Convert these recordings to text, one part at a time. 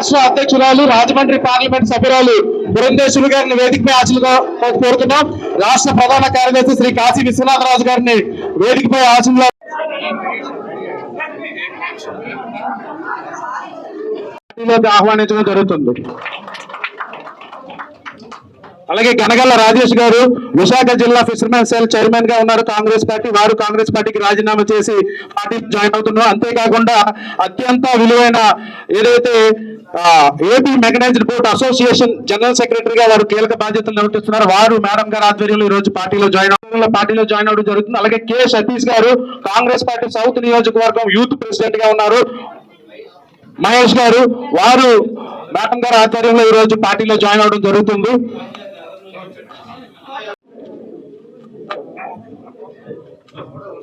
రాష్ట్ర అధ్యక్షురాలు రాజమండ్రి పార్లమెంట్ సభ్యురాలు బృందేశ్వరి గారిని వేదికపై ఆశలుగా కోరుతున్నాం. రాష్ట్ర ప్రధాన కార్యదర్శి శ్రీ కాశీ విశ్వనాథరాజు గారిని వేదికపై ఆశలు ఆహ్వానించడం జరుగుతుంది. అలాగే గనగల్ల రాజేష్ గారు విశాఖ జిల్లా ఫిషర్మెన్ సెల్ చైర్మన్గా ఉన్నారు కాంగ్రెస్ పార్టీ. వారు కాంగ్రెస్ పార్టీకి రాజీనామా చేసి పార్టీ జాయిన్ అవుతున్నారు. అంతేకాకుండా అత్యంత విలువైన ఏదైతే AP mechanised board association general సెక్రటరీగా వారు కీలక బాధ్యతలు నిర్వహిస్తున్నారు. వారు మేడం గారి ఆధ్వర్యంలో ఈ రోజు పార్టీలో జాయిన్ అవడం పార్టీలో జాయిన్ అవడం జరుగుతుంది. అలాగే కె సతీష్ గారు కాంగ్రెస్ పార్టీ సౌత్ నియోజకవర్గం యూత్ ప్రెసిడెంట్గా ఉన్నారు. మహేష్ గారు వారు మేడం గారి ఆధ్వర్యంలో ఈ రోజు పార్టీలో జాయిన్ అవడం జరుగుతుంది.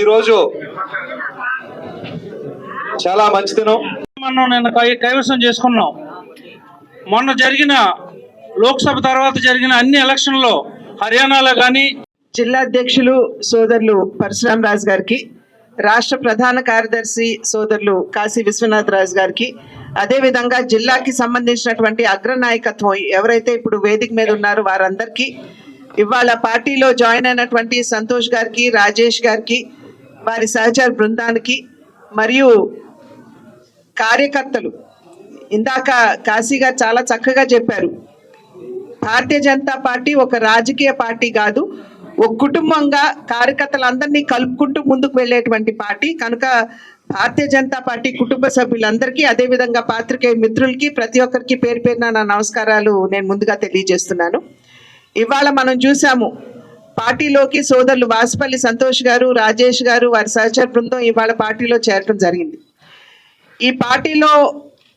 ఈరోజు చాలా మంచి దినం. మనం నిన్న కైవసం చేసుకున్నాం. మొన్న జరిగిన లోక్సభ తర్వాత జరిగిన అన్ని ఎలక్షన్లో హర్యానాలో కానీ జిల్లా అధ్యక్షులు సోదరులు పరశురామ్ రాజు గారికి రాష్ట్ర ప్రధాన కార్యదర్శి సోదరులు కాశీ విశ్వనాథ్ రాజు గారికి అదేవిధంగా జిల్లాకి సంబంధించినటువంటి అగ్రనాయకత్వం ఎవరైతే ఇప్పుడు వేదిక మీద ఉన్నారో వారందరికీ ఇవాళ పార్టీలో జాయిన్ అయినటువంటి సంతోష్ గారికి రాజేష్ గారికి వారి సహచర బృందానికి మరియు కార్యకర్తలు. ఇందాక కాశీ గారు చాలా చక్కగా చెప్పారు. భారతీయ జనతా పార్టీ ఒక రాజకీయ పార్టీ కాదు ఒక కుటుంబంగా కార్యకర్తలందరినీ కలుపుకుంటూ ముందుకు వెళ్ళేటువంటి పార్టీ. కనుక భారతీయ జనతా పార్టీ కుటుంబ సభ్యులందరికీ అదేవిధంగా పాత్రికేయ మిత్రులకి ప్రతి ఒక్కరికి పేరు పేరున నా నమస్కారాలు నేను ముందుగా తెలియజేస్తున్నాను. ఇవాళ మనం చూసాము పార్టీలోకి సోదరులు వాసుపల్లి సంతోష్ గారు రాజేష్ గారు వారి సహచర బృందం ఇవాళ పార్టీలో చేరటం జరిగింది. ఈ పార్టీలో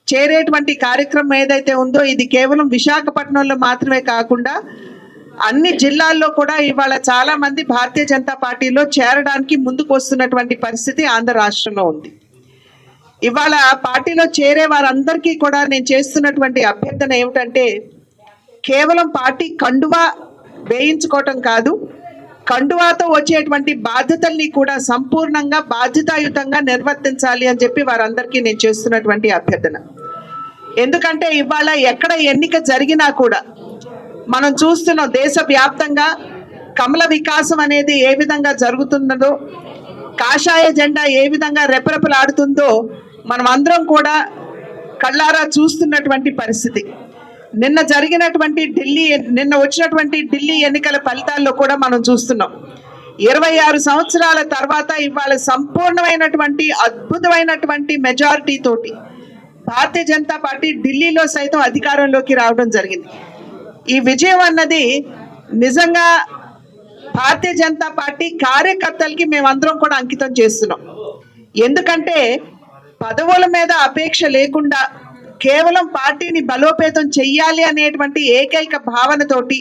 చేరేటువంటి కార్యక్రమం ఏదైతే ఉందో ఇది కేవలం విశాఖపట్నంలో మాత్రమే కాకుండా అన్ని జిల్లాల్లో కూడా ఇవాళ చాలా మంది భారతీయ జనతా పార్టీలో చేరడానికి ముందుకు వస్తున్నటువంటి పరిస్థితి ఆంధ్ర రాష్ట్రంలో ఉంది. ఇవాళ పార్టీలో చేరే వారందరికీ కూడా నేను చేస్తున్నటువంటి అభ్యర్థన ఏమిటంటే కేవలం పార్టీ కండువా వేయించుకోవటం కాదు కండువాతో వచ్చేటువంటి బాధ్యతల్ని కూడా సంపూర్ణంగా బాధ్యతాయుతంగా నిర్వర్తించాలి అని చెప్పి వారందరికీ నేను చేస్తున్నటువంటి అభ్యర్థన. ఎందుకంటే ఇవాళ ఎక్కడ ఎన్నిక జరిగినా కూడా మనం చూస్తున్నాం దేశవ్యాప్తంగా కమల వికాసం అనేది ఏ విధంగా జరుగుతున్నదో కాషాయ జెండా ఏ విధంగా రెపరెపలాడుతుందో మనం అందరం కూడా కళ్ళారా చూస్తున్నటువంటి పరిస్థితి. నిన్న జరిగినటువంటి ఢిల్లీ నిన్న వచ్చినటువంటి ఢిల్లీ ఎన్నికల ఫలితాల్లో కూడా మనం చూస్తున్నాం. ఇరవై ఆరు సంవత్సరాల తర్వాత ఇవాళ సంపూర్ణమైనటువంటి అద్భుతమైనటువంటి మెజారిటీ తోటి భారతీయ జనతా పార్టీ ఢిల్లీలో సైతం అధికారంలోకి రావడం జరిగింది. ఈ విజయం అన్నది నిజంగా భారతీయ జనతా పార్టీ కార్యకర్తలకి మేమందరం కూడా అంకితం చేస్తున్నాం. ఎందుకంటే పదవుల మీద అపేక్ష లేకుండా కేవలం పార్టీని బలోపేతం చెయ్యాలి అనేటువంటి ఏకైక భావనతోటి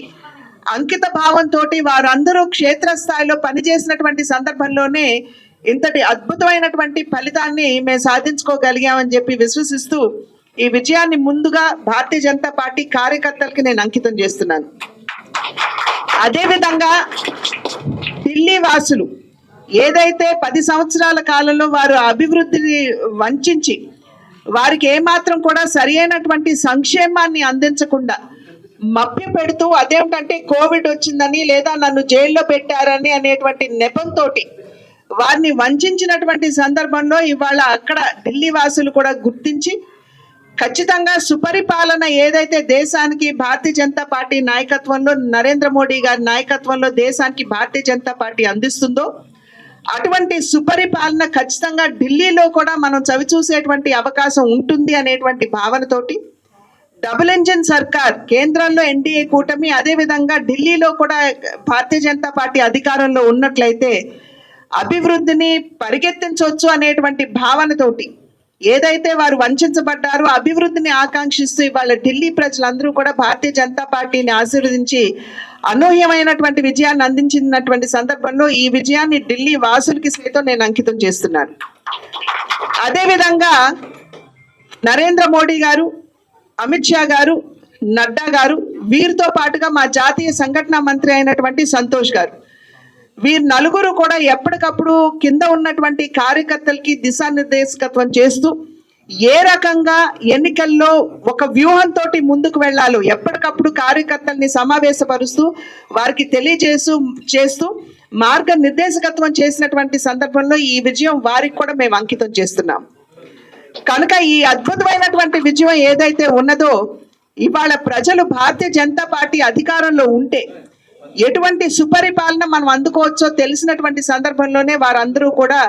అంకిత భావంతో వారందరూ క్షేత్రస్థాయిలో పనిచేసినటువంటి సందర్భంలోనే ఇంతటి అద్భుతమైనటువంటి ఫలితాన్ని మేము సాధించుకోగలిగామని చెప్పి విశ్వసిస్తూ ఈ విజయాన్ని ముందుగా భారతీయ జనతా పార్టీ కార్యకర్తలకి నేను అంకితం చేస్తున్నాను. అదేవిధంగా ఢిల్లీ వాసులు ఏదైతే పది సంవత్సరాల కాలంలో వారు అభివృద్ధిని వంచి వారికి ఏమాత్రం కూడా సరి అయినటువంటి సంక్షేమాన్ని అందించకుండా మభ్య పెడుతూ అదేమిటంటే కోవిడ్ వచ్చిందని లేదా నన్ను జైల్లో పెట్టారని అనేటువంటి నెపంతో వారిని వంచినటువంటి సందర్భంలో ఇవాళ అక్కడ ఢిల్లీ వాసులు కూడా గుర్తించి ఖచ్చితంగా సుపరిపాలన ఏదైతే దేశానికి భారతీయ జనతా పార్టీ నాయకత్వంలో నరేంద్ర మోడీ గారి నాయకత్వంలో దేశానికి భారతీయ జనతా పార్టీ అందిస్తుందో అటువంటి సుపరిపాలన ఖచ్చితంగా ఢిల్లీలో కూడా మనం చవిచూసేటువంటి అవకాశం ఉంటుంది అనేటువంటి భావనతోటి డబుల్ ఇంజిన్ సర్కార్ కేంద్రంలో ఎన్డీఏ కూటమి అదేవిధంగా ఢిల్లీలో కూడా భారతీయ జనతా పార్టీ అధికారంలో ఉన్నట్లయితే అభివృద్ధిని పరిగెత్తించవచ్చు అనేటువంటి భావనతోటి ఏదైతే వారు వంచబడ్డారో అభివృద్ధిని ఆకాంక్షిస్తూ ఇవాళ ఢిల్లీ ప్రజలందరూ కూడా భారతీయ జనతా పార్టీని ఆశీర్వదించి అనూహ్యమైనటువంటి విజయాన్ని అందించినటువంటి సందర్భంలో ఈ విజయాన్ని ఢిల్లీ వాసులకి సైతం నేను అంకితం చేస్తున్నాను. అదేవిధంగా నరేంద్ర మోడీ గారు అమిత్ షా గారు నడ్డా గారు వీరితో పాటుగా మా జాతీయ సంఘటన మంత్రి అయినటువంటి సంతోష్ గారు వీరు నలుగురు కూడా ఎప్పటికప్పుడు కింద ఉన్నటువంటి కార్యకర్తలకి దిశానిర్దేశకత్వం చేస్తూ ఏ రకంగా ఎన్నికల్లో ఒక వ్యూహంతో ముందుకు వెళ్ళాలో ఎప్పటికప్పుడు కార్యకర్తల్ని సమావేశపరుస్తూ వారికి తెలియజేస్తూ చేస్తూ మార్గ నిర్దేశకత్వం చేసినటువంటి సందర్భంలో ఈ విజయం వారికి కూడా మేము అంకితం చేస్తున్నాం. కనుక ఈ అద్భుతమైనటువంటి విజయం ఏదైతే ఉన్నదో ఇవాళ ప్రజలు భారతీయ జనతా పార్టీ అధికారంలో ఉంటే ఎటువంటి సుపరిపాలన మనం అందుకోవచ్చో తెలిసినటువంటి సందర్భంలోనే వారందరూ కూడా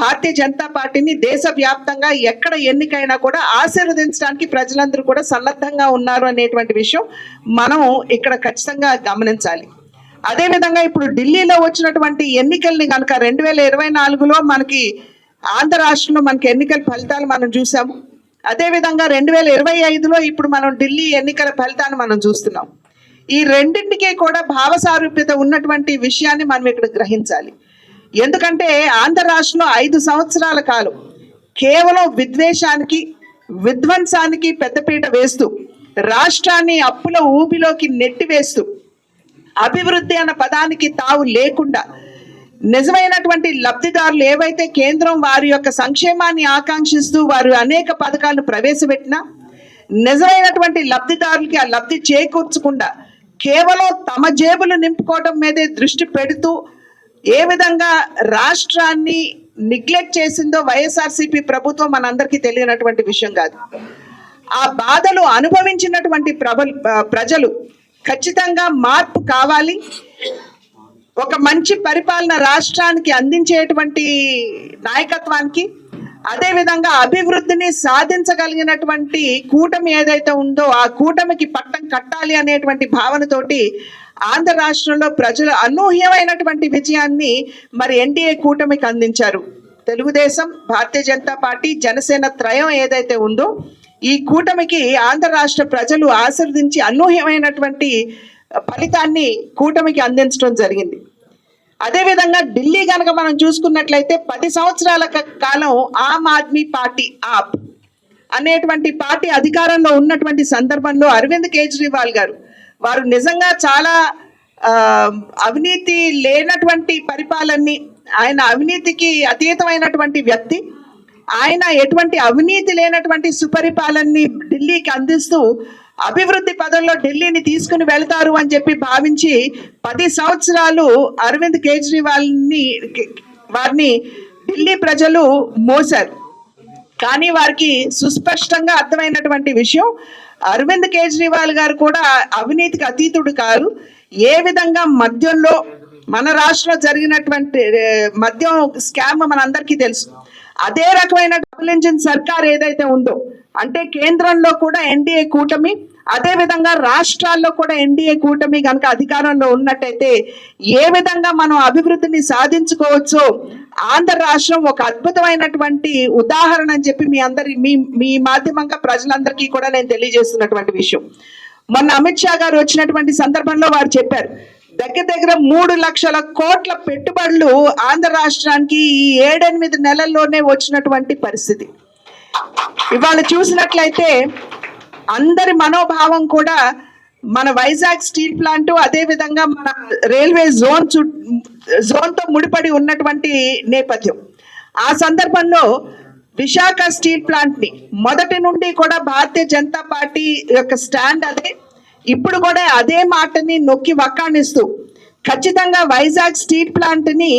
భారతీయ జనతా పార్టీని దేశవ్యాప్తంగా ఎక్కడ ఎన్నికైనా కూడా ఆశీర్వదించడానికి ప్రజలందరూ కూడా సన్నద్ధంగా ఉన్నారు అనేటువంటి విషయం మనం ఇక్కడ ఖచ్చితంగా గమనించాలి. అదేవిధంగా ఇప్పుడు ఢిల్లీలో వచ్చినటువంటి ఎన్నికల్ని కనుక రెండు వేల ఇరవై నాలుగులో మనకి ఆంధ్ర రాష్ట్రంలో మనకి ఎన్నికల ఫలితాలు మనం చూసాము అదేవిధంగా రెండు వేల ఇరవై ఐదులో ఇప్పుడు మనం ఢిల్లీ ఎన్నికల ఫలితాన్ని మనం చూస్తున్నాం. ఈ రెండింటికి కూడా భావ సారూప్యత ఉన్నటువంటి విషయాన్ని మనం ఇక్కడ గ్రహించాలి. ఎందుకంటే ఆంధ్ర రాష్ట్రంలో ఐదు సంవత్సరాల కాలం కేవలం విద్వేషానికి విధ్వంసానికి పెద్దపీట వేస్తూ రాష్ట్రాన్ని అప్పుల ఊపిలోకి నెట్టివేస్తూ అభివృద్ధి అన్న పదానికి తావు లేకుండా నిజమైనటువంటి లబ్ధిదారులు ఏవైతే కేంద్రం వారి యొక్క సంక్షేమాన్ని ఆకాంక్షిస్తూ వారు అనేక పథకాలను ప్రవేశపెట్టినా నిజమైనటువంటి లబ్ధిదారులకి ఆ లబ్ధి చేకూర్చకుండా కేవలం తమ జేబులు నింపుకోవడం మీదే దృష్టి పెడుతూ ఏ విధంగా రాష్ట్రాన్ని నిగ్లెక్ట్ చేసిందో వైఎస్ఆర్సీపీ ప్రభుత్వం మనందరికీ తెలియనటువంటి విషయం కాదు. ఆ బాధలు అనుభవించినటువంటి ప్రబల్ ప్రజలు ఖచ్చితంగా మార్పు కావాలి. ఒక మంచి పరిపాలన రాష్ట్రానికి అందించేటువంటి నాయకత్వానికి అదేవిధంగా అభివృద్ధిని సాధించగలిగినటువంటి కూటమి ఏదైతే ఉందో ఆ కూటమికి పట్టం కట్టాలి అనేటువంటి భావనతోటి ఆంధ్ర రాష్ట్రంలో ప్రజలు అనూహ్యమైనటువంటి విజయాన్ని మరి ఎన్డీఏ కూటమికి అందించారు. తెలుగుదేశం భారతీయ జనతా పార్టీ జనసేన త్రయం ఏదైతే ఉందో ఈ కూటమికి ఆంధ్ర రాష్ట్ర ప్రజలు ఆశీర్దించి అనూహ్యమైనటువంటి ఫలితాన్ని కూటమికి అందించడం జరిగింది. అదేవిధంగా ఢిల్లీ కనుక మనం చూసుకున్నట్లయితే పది సంవత్సరాల కాలం ఆమ్ ఆద్మీ పార్టీ ఆప్ అనేటువంటి పార్టీ అధికారంలో ఉన్నటువంటి సందర్భంలో అరవింద్ కేజ్రీవాల్ గారు వారు నిజంగా చాలా అవినీతి లేనటువంటి పరిపాలనని ఆయన అవినీతికి అతీతమైనటువంటి వ్యక్తి. ఆయన ఎటువంటి అవినీతి లేనటువంటి సుపరిపాలనని ఢిల్లీకి అందిస్తూ అభివృద్ధి పదంలో ఢిల్లీని తీసుకుని వెళ్తారు అని చెప్పి భావించి పది సంవత్సరాలు అరవింద్ కేజ్రీవాల్ని వారిని ఢిల్లీ ప్రజలు మోసారు కానీ వారికి సుస్పష్టంగా అర్థమైనటువంటి విషయం అరవింద్ కేజ్రీవాల్ గారు కూడా అవినీతికి అతీతుడు కాదు ఏ విధంగా మద్యంలో మన రాష్ట్రంలో జరిగినటువంటి మద్యం స్కామ్ మనందరికీ తెలుసు. అదే రకమైన డబుల్ ఇంజిన్ సర్కార్ ఏదైతే ఉందో అంటే కేంద్రంలో కూడా ఎన్డీఏ కూటమి అదే విధంగా రాష్ట్రాల్లో కూడా ఎన్డీఏ కూటమి కనుక అధికారంలో ఉన్నట్టయితే ఏ విధంగా మనం అభివృద్ధిని సాధించుకోవచ్చో ఆంధ్ర రాష్ట్రం ఒక అద్భుతమైనటువంటి ఉదాహరణ అని చెప్పి మీ అందరి మీ మీ మాధ్యమంగా ప్రజలందరికీ కూడా నేను తెలియజేస్తున్నటువంటి విషయం. మొన్న అమిత్ షా గారు వచ్చినటువంటి సందర్భంలో వారు చెప్పారు దగ్గర దగ్గర మూడు లక్షల కోట్ల పెట్టుబడులు ఆంధ్ర రాష్ట్రానికి ఈ ఏడెనిమిది నెలల్లోనే వచ్చినటువంటి పరిస్థితి. ఇవాళ చూసినట్లయితే అందరి మనోభావం కూడా మన వైజాగ్ స్టీల్ ప్లాంట్ అదే విధంగా మన రైల్వే జోన్ చు జోన్తో ముడిపడి ఉన్నటువంటి నేపథ్యం. ఆ సందర్భంలో విశాఖ స్టీల్ ప్లాంట్ని మొదటి నుండి కూడా భారతీయ జనతా పార్టీ యొక్క స్టాండ్ అదే. ఇప్పుడు కూడా అదే మాటని నొక్కి వక్కాణిస్తూ ఖచ్చితంగా వైజాగ్ స్టీల్ ప్లాంట్ని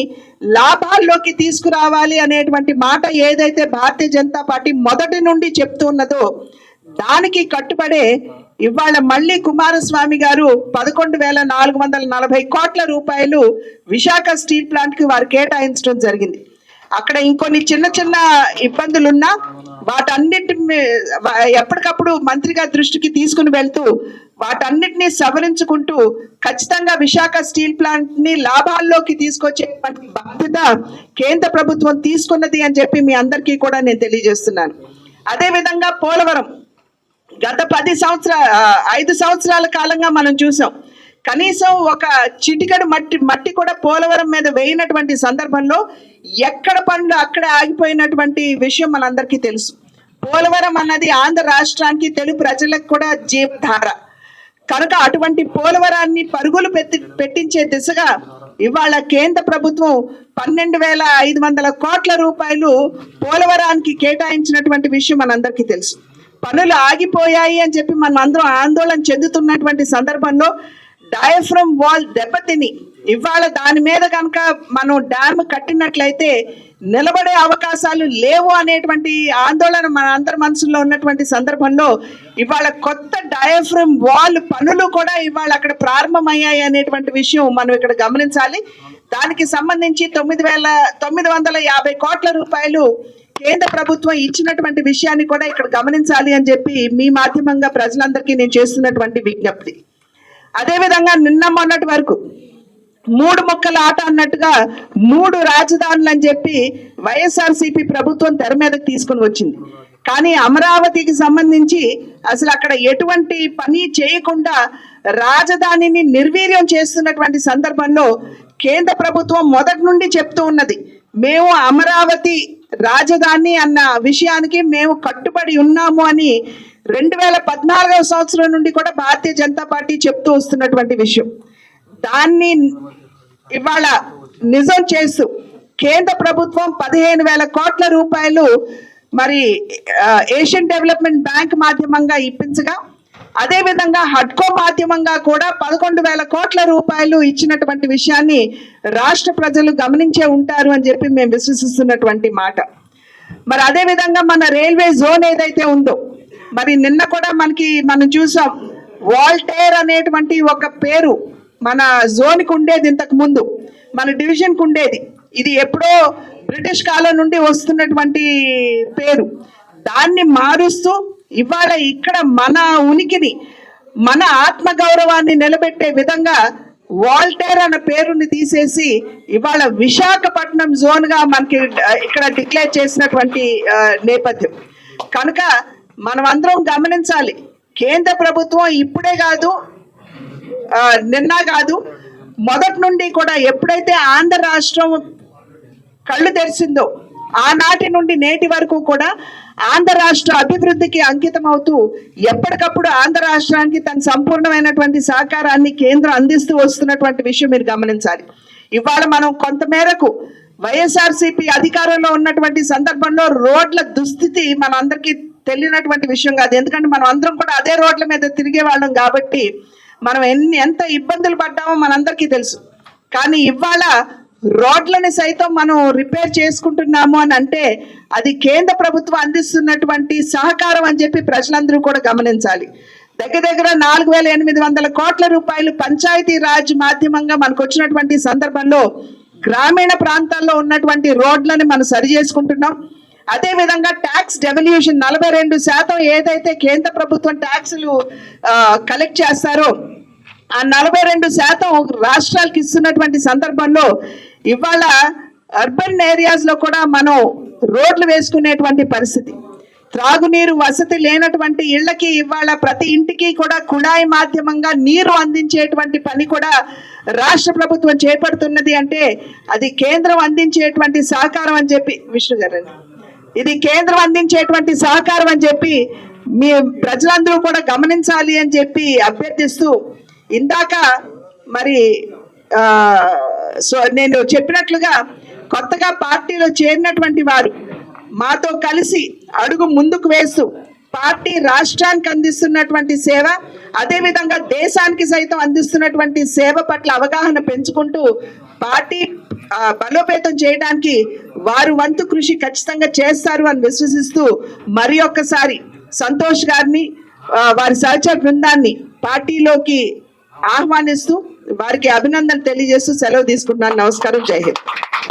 లాభాల్లోకి తీసుకురావాలి అనేటువంటి మాట ఏదైతే భారతీయ జనతా పార్టీ మొదటి నుండి చెప్తున్నదో దానికి కట్టుబడే ఇవాళ మళ్ళీ కుమారస్వామి గారు పదకొండు వేల నాలుగు వందల నలభై కోట్ల రూపాయలు విశాఖ స్టీల్ ప్లాంట్కి వారు కేటాయించడం జరిగింది. అక్కడ ఇంకొన్ని చిన్న చిన్న ఇబ్బందులున్నా వాటన్నిటి ఎప్పటికప్పుడు మంత్రిగా దృష్టికి తీసుకుని వెళ్తూ వాటన్నిటిని సవరించుకుంటూ ఖచ్చితంగా విశాఖ స్టీల్ ప్లాంట్ని లాభాల్లోకి తీసుకొచ్చేటువంటి బాధ్యత కేంద్ర ప్రభుత్వం తీసుకున్నది అని చెప్పి మీ అందరికీ కూడా నేను తెలియజేస్తున్నాను. అదేవిధంగా పోలవరం గత పది సంవత్సర ఐదు సంవత్సరాల కాలంగా మనం చూసాం. కనీసం ఒక చిటికడు మట్టి మట్టి కూడా పోలవరం మీద వేయినటువంటి సందర్భంలో ఎక్కడ పనులు అక్కడే ఆగిపోయినటువంటి విషయం మనందరికీ తెలుసు. పోలవరం అన్నది ఆంధ్ర రాష్ట్రానికి తెలుగు ప్రజలకు కూడా జీవధార. కనుక అటువంటి పోలవరాన్ని పరుగులు పెట్టి పెట్టించే దిశగా ఇవాళ కేంద్ర ప్రభుత్వం పన్నెండు వేల ఐదు వందల కోట్ల రూపాయలు పోలవరానికి కేటాయించినటువంటి విషయం మనందరికీ తెలుసు. పనులు ఆగిపోయాయి అని చెప్పి మనం అందరం ఆందోళన చెందుతున్నటువంటి సందర్భంలో డయాఫ్రమ్ వాల్ దెబ్బతిని. ఇవాళ దాని మీద కనుక మనం డ్యామ్ కట్టినట్లయితే నిలబడే అవకాశాలు లేవు అనేటువంటి ఆందోళన మన అందరి మనసులో ఉన్నటువంటి సందర్భంలో ఇవాళ కొత్త డయాఫ్రమ్ వాల్ పనులు కూడా ఇవాళ అక్కడ ప్రారంభమయ్యాయి అనేటువంటి విషయం మనం ఇక్కడ గమనించాలి. దానికి సంబంధించి తొమ్మిది వేల తొమ్మిది వందల యాభై కోట్ల రూపాయలు కేంద్ర ప్రభుత్వం ఇచ్చినటువంటి విషయాన్ని కూడా ఇక్కడ గమనించాలి అని చెప్పి మీ మాధ్యమంగా ప్రజలందరికీ నేను చేస్తున్నటువంటి విజ్ఞప్తి. అదేవిధంగా నిన్న మొన్నటి వరకు మూడు మొక్కల ఆట అన్నట్టుగా మూడు రాజధానులు అని చెప్పి వైఎస్ఆర్సీపీ ప్రభుత్వం తెర మీదకి తీసుకుని వచ్చింది. కానీ అమరావతికి సంబంధించి అసలు అక్కడ ఎటువంటి పని చేయకుండా రాజధానిని నిర్వీర్యం చేస్తున్నటువంటి సందర్భంలో కేంద్ర ప్రభుత్వం మొదటి నుండి చెప్తూ ఉన్నది మేము అమరావతి రాజధాని అన్న విషయానికి మేము కట్టుబడి ఉన్నాము అని రెండు వేల పద్నాలుగవ సంవత్సరం నుండి కూడా భారతీయ జనతా పార్టీ చెప్తూ వస్తున్నటువంటి విషయం. దాన్ని ఇవాళ నిజం చేస్తూ కేంద్ర ప్రభుత్వం పదిహేను వేల కోట్ల రూపాయలు మరి ఏషియన్ డెవలప్మెంట్ బ్యాంక్ మాధ్యమంగా ఇప్పించగా అదే విధంగా హడ్కో మాధ్యమంగా కూడా పదకొండు వేల కోట్ల రూపాయలు ఇచ్చినటువంటి విషయాన్ని రాష్ట్ర ప్రజలు గమనించే ఉంటారు అని చెప్పి మేము విశ్వసిస్తున్నటువంటి మాట. మరి అదే విధంగా మన రైల్వే జోన్ ఏదైతే ఉందో మరి నిన్న కూడా మనకి మనం చూసాం వాల్టేర్ అనేటువంటి ఒక పేరు మన జోన్కి ఉండేది ఇంతకు ముందు. మన డివిజన్కి ఉండేది. ఇది ఎప్పుడో బ్రిటిష్ కాలం నుండి వస్తున్నటువంటి పేరు. దాన్ని మారుస్తూ ఇవాళ ఇక్కడ మన ఉనికిని మన ఆత్మగౌరవాన్ని నిలబెట్టే విధంగా వాల్టేర్ అన్న పేరుని తీసేసి ఇవాళ విశాఖపట్నం జోన్గా మనకి ఇక్కడ డిక్లేర్ చేసినటువంటి నేపథ్యం. కనుక మనం అందరం గమనించాలి కేంద్ర ప్రభుత్వం ఇప్పుడే కాదు నిన్న కాదు మొదటి నుండి కూడా ఎప్పుడైతే ఆంధ్ర రాష్ట్రం కళ్ళు తెరిచిందో ఆనాటి నుండి నేటి వరకు కూడా ఆంధ్ర రాష్ట్ర అభివృద్ధికి అంకితం అవుతూ ఎప్పటికప్పుడు ఆంధ్ర రాష్ట్రానికి తన సంపూర్ణమైనటువంటి సహకారాన్ని కేంద్రం అందిస్తూ వస్తున్నటువంటి విషయం మీరు గమనించాలి. ఇవాళ మనం కొంతమేరకు వైఎస్ఆర్సీపీ అధికారంలో ఉన్నటువంటి సందర్భంలో రోడ్ల దుస్థితి మన అందరికీ తెలియనటువంటి విషయం కాదు. ఎందుకంటే మనం అందరం కూడా అదే రోడ్ల మీద తిరిగే వాళ్ళం కాబట్టి మనం ఎన్ని ఎంత ఇబ్బందులు పడ్డామో మనందరికీ తెలుసు. కానీ ఇవాళ రోడ్లని సైతం మనం రిపేర్ చేసుకుంటున్నాము అని అంటే అది కేంద్ర ప్రభుత్వం అందిస్తున్నటువంటి సహకారం అని చెప్పి ప్రజలందరూ కూడా గమనించాలి. దగ్గర దగ్గర నాలుగు వేల ఎనిమిది వందల కోట్ల రూపాయలు పంచాయతీ రాజ్ మాధ్యమంగా మనకు వచ్చినటువంటి సందర్భంలో గ్రామీణ ప్రాంతాల్లో ఉన్నటువంటి రోడ్లని మనం సరి చేసుకుంటున్నాం. అదే విధంగా ట్యాక్స్ డెవల్యూషన్ నలభై రెండు శాతం ఏదైతే కేంద్ర ప్రభుత్వం ట్యాక్సులు కలెక్ట్ చేస్తారో ఆ నలభై రెండు శాతం రాష్ట్రాలకు ఇస్తున్నటువంటి సందర్భంలో ఇవాళ అర్బన్ ఏరియాస్లో కూడా మనం రోడ్లు వేసుకునేటువంటి పరిస్థితి. త్రాగునీరు వసతి లేనటువంటి ఇళ్ళకి ఇవాళ ప్రతి ఇంటికి కూడా కుళాయి మాధ్యమంగా నీరు అందించేటువంటి పని కూడా రాష్ట్ర ప్రభుత్వం చేపడుతున్నది అంటే అది కేంద్రం అందించేటువంటి సహకారం అని చెప్పి విష్ణు గారండి ఇది కేంద్రం అందించేటువంటి సహకారం అని చెప్పి మీ ప్రజలందరూ కూడా గమనించాలి అని చెప్పి అభ్యర్థిస్తూ ఇందాక మరి సో నేను చెప్పినట్లుగా కొత్తగా పార్టీలో చేరినటువంటి వారు మాతో కలిసి అడుగు ముందుకు వేస్తూ పార్టీ రాష్ట్రానికి అందిస్తున్నటువంటి సేవ అదేవిధంగా దేశానికి సైతం అందిస్తున్నటువంటి సేవ పట్ల అవగాహన పెంచుకుంటూ పార్టీ బలోపేతం చేయడానికి వారు వంతు కృషి ఖచ్చితంగా చేస్తారు అని విశ్వసిస్తూ మరి ఒక్కసారి సంతోష్ గారిని వారి సహచర బృందాన్ని పార్టీలోకి ఆహ్వానిస్తూ వారికి అభినందనలు తెలియజేస్తూ సెలవు తీసుకుంటున్నాను. నమస్కారం. జై హింద్.